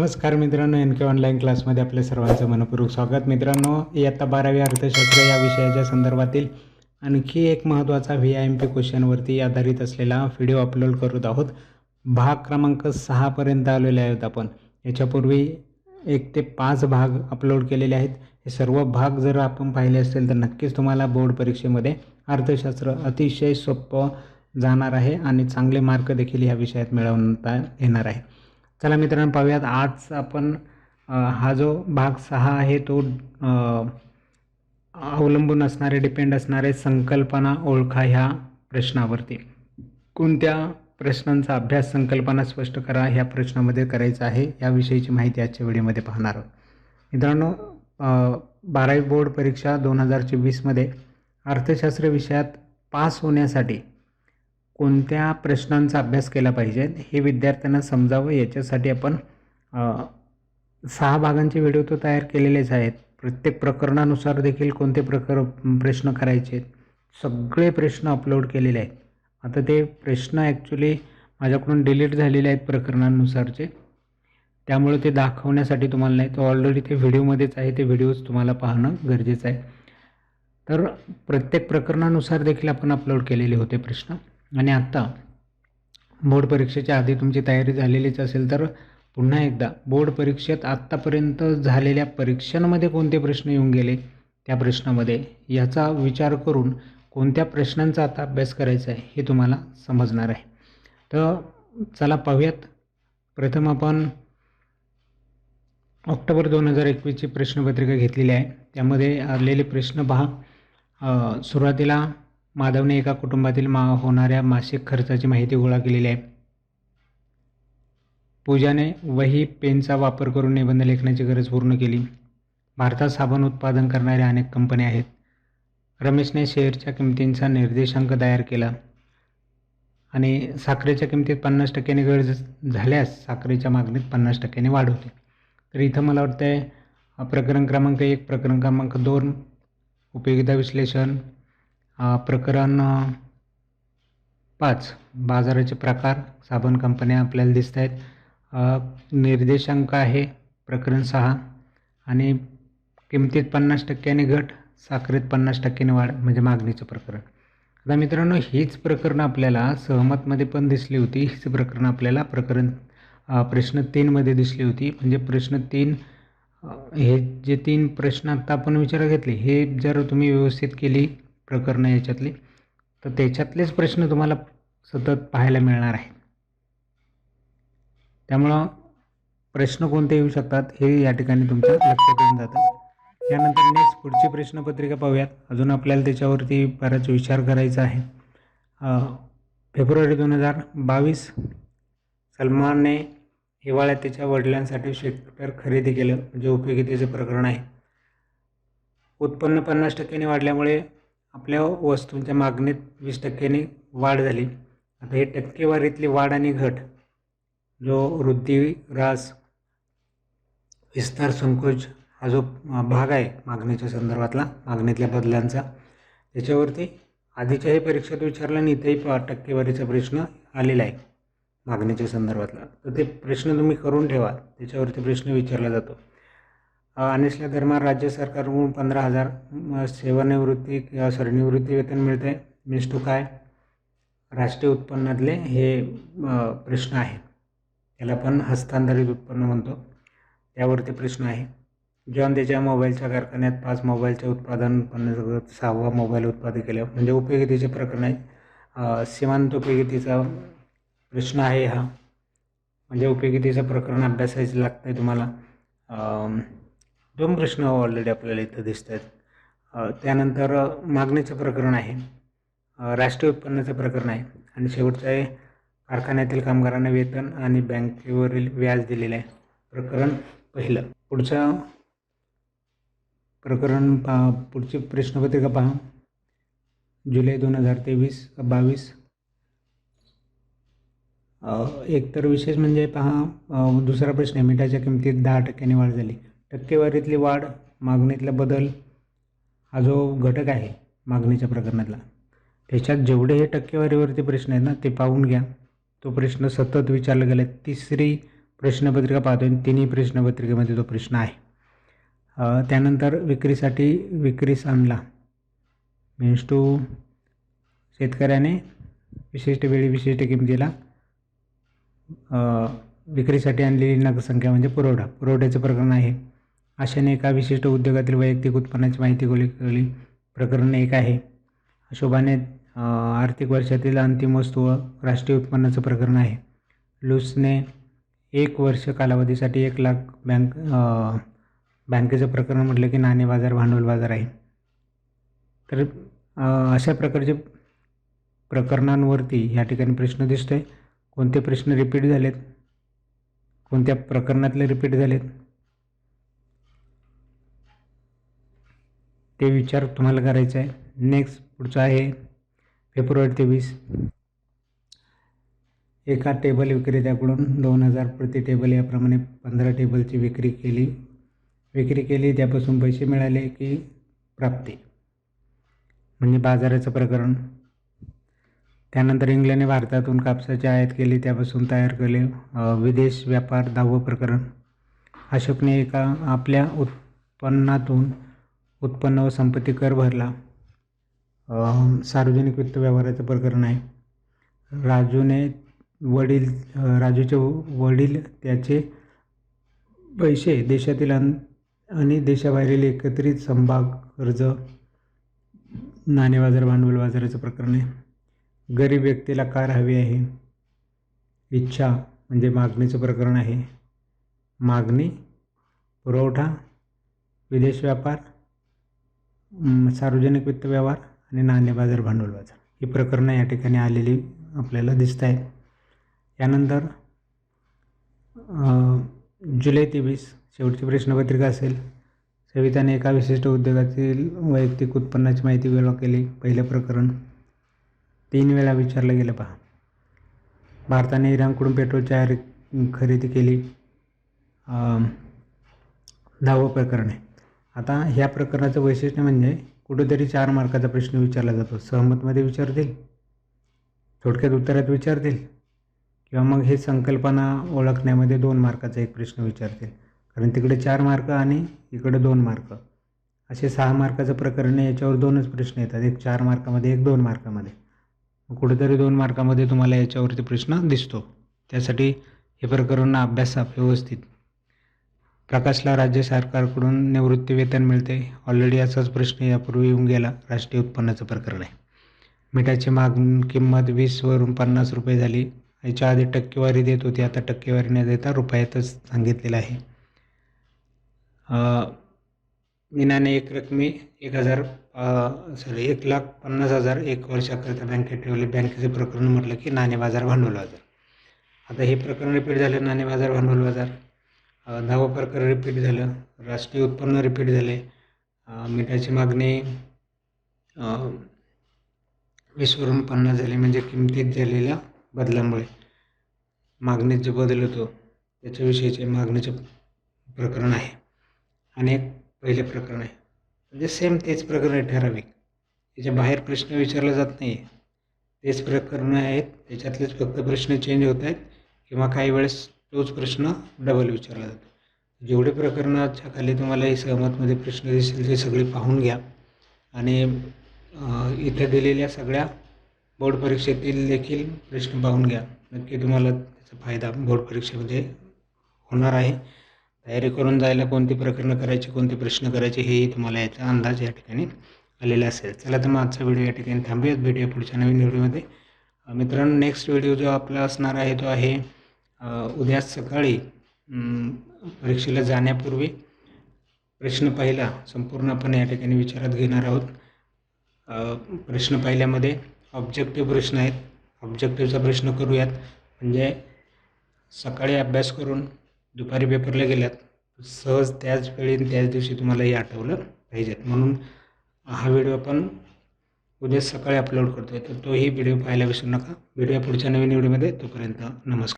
नमस्कार मित्रांनो एन के ऑनलाईन क्लासमध्ये आपल्या सर्वांचं मनपूर्वक स्वागत. मित्रांनो इयत्ता बारावी अर्थशास्त्र या विषयाच्या संदर्भातील आणखी एक महत्त्वाचा व्ही आय एम पी क्वेश्चनवरती आधारित असलेला व्हिडिओ अपलोड करत आहोत. भाग क्रमांक सहापर्यंत आलेले आहेत आपण. याच्यापूर्वी एक ते पाच भाग अपलोड केलेले आहेत. हे सर्व भाग जर आपण पाहिले असतील तर नक्कीच तुम्हाला बोर्ड परीक्षेमध्ये अर्थशास्त्र अतिशय सोपं जाणार आहे आणि चांगले मार्क देखील ह्या विषयात मिळवता येणार आहे. चला मित्रांनो पाहूयात आज आपण हा जो भाग सहा आहे तो अवलंबून असणारे डिपेंड असणारे संकल्पना ओळखा ह्या प्रश्नावरती. कोणत्या प्रश्नांचा अभ्यास संकल्पना स्पष्ट करा ह्या प्रश्नामध्ये करायचा आहे याविषयीची माहिती आजच्या व्हिडिओमध्ये पाहणार आहोत. मित्रांनो बारावी बोर्ड परीक्षा दोन हजार चोवीसमध्ये अर्थशास्त्र विषयात पास होण्यासाठी कोणत्या प्रश्नांचा अभ्यास केला पाहिजे हे विद्यार्थ्यांना समजावं याच्यासाठी आपण सहा भागांचे व्हिडिओ तो तयार केलेलेच आहेत. प्रत्येक प्रकरणानुसार देखील कोणते प्रकर प्रश्न करायचे सगळे प्रश्न अपलोड केलेले आहेत. आता ते प्रश्न ॲक्च्युली माझ्याकडून डिलीट झालेले आहेत प्रकरणानुसारचे. त्यामुळे ते दाखवण्यासाठी तुम्हाला नाही तो ऑलरेडी ते व्हिडिओमध्येच आहे ते व्हिडिओज तुम्हाला पाहणं गरजेचं आहे. तर प्रत्येक प्रकरणानुसार देखील आपण अपलोड केलेले होते प्रश्न. आणि आत्ता बोर्ड परीक्षेच्या आधी तुमची तयारी झालेलीच असेल तर पुन्हा एकदा बोर्ड परीक्षेत आत्तापर्यंत झालेल्या परीक्षांमध्ये कोणते प्रश्न येऊन गेले? त्या प्रश्नामध्ये याचा विचार करून कोणत्या प्रश्नांचा आता अभ्यास करायचा आहे हे तुम्हाला समजणार आहे. तर चला पाहूयात. प्रथम आपण ऑक्टोबर दोन हजार एकवीसची प्रश्नपत्रिका घेतलेली आहे. त्यामध्ये आलेले प्रश्न पहा. सुरुवातीला माधवने एका कुटुंबातील मा होणाऱ्या मासिक खर्चाची माहिती गोळा केलेली आहे. पूजाने वही पेनचा वापर करून निबंध लेखनाची गरज पूर्ण केली. भारतात साबण उत्पादन करणाऱ्या अनेक कंपन्या आहेत. रमेशने शेअरच्या किमतींचा निर्देशांक तयार केला. आणि साखरेच्या किमतीत पन्नास टक्क्याने गरज झाल्यास साखरेच्या मागणीत पन्नास टक्क्याने वाढ होते. तर इथं मला वाटतं आहे प्रकरण क्रमांक एक प्रकरण क्रमांक दोन उपयोगिता विश्लेषण प्रकरण पाच. बाजाराचे प्रकार साबण कंपन्या आपल्याला दिसत आहेत निर्देशांक आहे प्रकरण सहा. आणि किमतीत पन्नास टक्क्याने घट साखरेत पन्नास टक्क्याने वाढ म्हणजे मागणीचं प्रकरण. आता मित्रांनो हीच प्रकरणं आपल्याला सहमतमध्ये पण दिसली होती. हीच प्रकरणं आपल्याला प्रकरण प्रश्न तीनमध्ये दिसली होती. म्हणजे प्रश्न तीन हे जे तीन प्रश्न आत्ता आपण विचारात घेतले हे जर तुम्ही व्यवस्थित केली प्रकरणं याच्यातली. तर त्याच्यातलेच प्रश्न तुम्हाला सतत पाहायला मिळणार आहे त्यामुळं प्रश्न कोणते येऊ शकतात हे या ठिकाणी तुमच्या लक्षात येऊन जातं. त्यानंतर नेक्स्ट पुढची प्रश्नपत्रिका पाहूयात. अजून आपल्याला त्याच्यावरती बराच विचार करायचा आहे. फेब्रुवारी दोन हजार बावीस सलमानने हिवाळ्यात त्याच्या वडिलांसाठी शेक्टर खरेदी केलं म्हणजे उपयोगितेचे प्रकरण आहे. उत्पन्न पन्नास टक्क्याने वाढल्यामुळे आपल्या वस्तूंच्या मागणीत वीस टक्क्याने वाढ झाली. आता हे टक्केवारीतली वाढ आणि घट जो वृद्धी रास विस्तार संकोच हा जो भाग आहे मागणीच्या संदर्भातला मागणीतल्या बदलांचा त्याच्यावरती आधीच्याही परीक्षेत विचारला आणि इथेही टक्केवारीचा प्रश्न आलेला आहे मागणीच्या संदर्भातला. तर ते प्रश्न तुम्ही करून ठेवा त्याच्यावरती प्रश्न विचारला जातो. अनिसल्या दरम्यान राज्य सरकारकडून पंधरा हजार सेवानिवृत्ती किंवा सॉरी निवृत्ती वेतन मिळते. मीन्स टू काय? राष्ट्रीय उत्पन्नातले हे प्रश्न आहे त्याला आपण हस्तांतरित उत्पन्न म्हणतो. त्यावरती प्रश्न आहे. जॉन त्याच्या मोबाईलच्या कारखान्यात पाच मोबाईलचे उत्पादन पन्नास सहावा मोबाईल उत्पादन केलं. म्हणजे उपयोगितेचे प्रकरण आहे. सीमांत उपयोगितेचा प्रश्न आहे हा. म्हणजे उपयोगितेचं प्रकरण अभ्यासायचं लागतं आहे तुम्हाला दोन प्रश्न ऑलरेडी आपल्याला इथं दिसत आहेत त्यानंतर मागणीचं प्रकरण आहे. राष्ट्रीय उत्पन्नाचं प्रकरण आहे. आणि शेवटचं आहे कारखान्यातील कामगारांना वेतन आणि बँकेवरील व्याज दिलेलं आहे. प्रकरण पहिलं. पुढचं प्रकरण पा पुढची प्रश्नपत्रिका पहा. जुलै दोन हजार तेवीस बावीस. एकतर एक तर विशेष म्हणजे पहा दुसरा प्रश्न आहे. मिठाच्या किमतीत दहा टक्क्याने वाढ झाली. टक्केवारीतली वाढ मागणीतला बदल हा जो घटक आहे मागणीच्या प्रकरणातला. त्याच्यात जेवढे हे टक्केवारीवरती प्रश्न आहेत ना ते पाहून घ्या. तो प्रश्न सतत विचारला गेला तिसरी प्रश्नपत्रिका पाहतो आणि तिन्ही प्रश्नपत्रिकेमध्ये तो प्रश्न आहे. त्यानंतर विक्रीसाठी विक्रीस आणला. मीन्स टू शेतकऱ्याने विशिष्ट वेळी विशिष्ट किमतीला विक्रीसाठी आणलेली नगसंख्या म्हणजे पुरवठा. पुरवठ्याचं प्रकरण आहे. अशाने एका विशिष्ट उद्योगातील वैयक्तिक उत्पन्नाची माहिती गोळी केली प्रकरण एक आहे. हिशोबाने आर्थिक वर्षातील अंतिम वस्तू व राष्ट्रीय उत्पन्नाचं प्रकरण आहे. लुसने एक वर्ष कालावधीसाठी एक लाख बँक बँकेचं प्रकरण म्हटलं की नाणे बाजार भांडवल बाजार आहे. तर अशा प्रकारचे प्रकरणांवरती या ठिकाणी प्रश्न दिसतो आहे कोणते प्रश्न रिपीट झालेत? कोणत्या प्रकरणातले रिपीट झालेत? ते विचार तुम्हाला करायचं आहे. नेक्स्ट पुढचं आहे. फेब्रुवारी तेवीस. एका टेबल विक्रेत्याकडून दोन हजार प्रति टेबल याप्रमाणे पंधरा टेबलची विक्री केली. विक्री केली त्यापासून पैसे मिळाले की प्राप्ती. म्हणजे बाजाराचं प्रकरण. त्यानंतर इंग्लंडने भारतातून कापसाची आयात केली त्यापासून तयार केले विदेश व्यापार दहावं प्रकरण. अशोकने एका आपल्या उत्पन्नातून उत्पन्न व संपत्ती कर भरला. सार्वजनिक वित्त व्यवहाराचं प्रकरण आहे. राजूने वडील राजूचे वडील त्याचे पैसे देशातील अन आणि देशाबाहेरील एकत्रित संभाग कर्ज नाणे बाजार भांडवल बाजाराचं प्रकरण आहे. गरीब व्यक्तीला कार हवी आहे. इच्छा म्हणजे मागणीचं प्रकरण आहे. मागणी पुरवठा विदेश व्यापार सार्वजनिक वित्त व्यवहार आणि नाणे बाजार भांडवल बाजार ही प्रकरणं या ठिकाणी आलेली आपल्याला दिसत आहेत. यानंतर जुलै तेवीस शेवटची प्रश्नपत्रिका असेल. सविताने एका विशिष्ट उद्योगातील वैयक्तिक उत्पन्नाची माहिती गोळा केली. पहिलं प्रकरण तीन वेळा विचारलं गेलं पहा. भारताने इराणकडून पेट्रोलची खरेदी केली. दहावं प्रकरण आहे. आता ह्या प्रकरणाचं वैशिष्ट्य म्हणजे कुठेतरी चार मार्काचा प्रश्न विचारला जातो. सहमतमध्ये विचारतील थोडक्यात उत्तरात विचारतील किंवा मग हे संकल्पना ओळखण्यामध्ये दोन मार्काचा एक प्रश्न विचारतील. कारण तिकडे चार मार्क आणि इकडे दोन मार्क. असे सहा मार्काचं प्रकरण याच्यावर दोनच प्रश्न येतात. एक चार मार्कामध्ये एक दोन मार्कामध्ये. मग कुठेतरी दोन मार्कामध्ये तुम्हाला याच्यावरती प्रश्न दिसतो. त्यासाठी हे प्रकरण अभ्यासा व्यवस्थित. प्रकाशला राज्य सरकारकडून निवृत्ती वेतन मिळते. ऑलरेडी असाच प्रश्न यापूर्वी येऊन गेला. राष्ट्रीय उत्पन्नाचं प्रकरण आहे. मिठाची माग किंमत वीसवरून पन्नास रुपये झाली. याच्या आधी टक्केवारी देत होती. आता टक्केवारी न देता रुपयातच सांगितलेलं आहे. मीनाने एक रकमी एक हजार सॉरी एक लाख पन्नास हजार एक वर्षाकरिता बँकेत ठेवले. बँकेचे प्रकरण म्हटलं की नाणे बाजार भांडवल बाजार. आता हे प्रकरण रिपीट झालं. नाणे बाजार भांडवल बाजार. दहावा प्रकरण रिपीट झालं. राष्ट्रीय उत्पन्न रिपीट झाले. मिठाची मागणी अ, वीसवरून पन्नास झाली म्हणजे किमतीत झालेल्या बदलामुळे. मागणीत जो बदल होतो. त्याच्याविषयीचे मागणीचे प्रकरण आहे. आणि एक पहिले प्रकरण आहे. म्हणजे सेम तेच प्रकरण आहे ठराविक. त्याच्या बाहेर प्रश्न विचारला जात नाही तेच प्रकरणं आहेत. त्याच्यातलेच फक्त प्रश्न चेंज होत आहेत. किंवा काही वेळेस तोच प्रश्न डबल विचारला जातो. जेवढे प्रकरणाच्या खाली तुम्हाला हे सहमतमध्ये प्रश्न दिसतील ते सगळे पाहून घ्या. आणि इथं इथे दिलेल्या सगळ्या बोर्ड परीक्षेतील देखील प्रश्न पाहून घ्या. नक्की तुम्हाला त्याचा फायदा बोर्ड परीक्षेमध्ये होणार आहे. तयारी करून जायला कोणती प्रकरणं करायची कोणते प्रश्न करायचे हेही तुम्हाला याचा अंदाज या ठिकाणी आलेला असेल. चला तर मग आजचा व्हिडिओ या ठिकाणी थांबूयात. भेटूया पुढच्या नवीन व्हिडिओमध्ये. मित्रांनो नेक्स्ट व्हिडिओ जो आपला असणार आहे तो आहे उद्या सकाळी परीक्षेला जाण्यापूर्वी प्रश्न पहिला संपूर्णपणे या ठिकाणी विचारात घेणार आहोत. प्रश्न पहिल्यामध्ये ऑब्जेक्टिव्ह प्रश्न आहेत. ऑब्जेक्टिव्हचा प्रश्न करूयात. म्हणजे सकाळी अभ्यास करून दुपारी पेपरला गेल्यात सहज त्याच वेळी त्याच दिवशी तुम्हाला हे आठवलं पाहिजेत. म्हणून हा व्हिडिओ आपण उद्या सकाळी अपलोड करतो आहे तर तोही व्हिडिओ पाहायला विसरू नका. व्हिडिओ पुढच्या नवीन व्हिडिओमध्ये तोपर्यंत नमस्कार.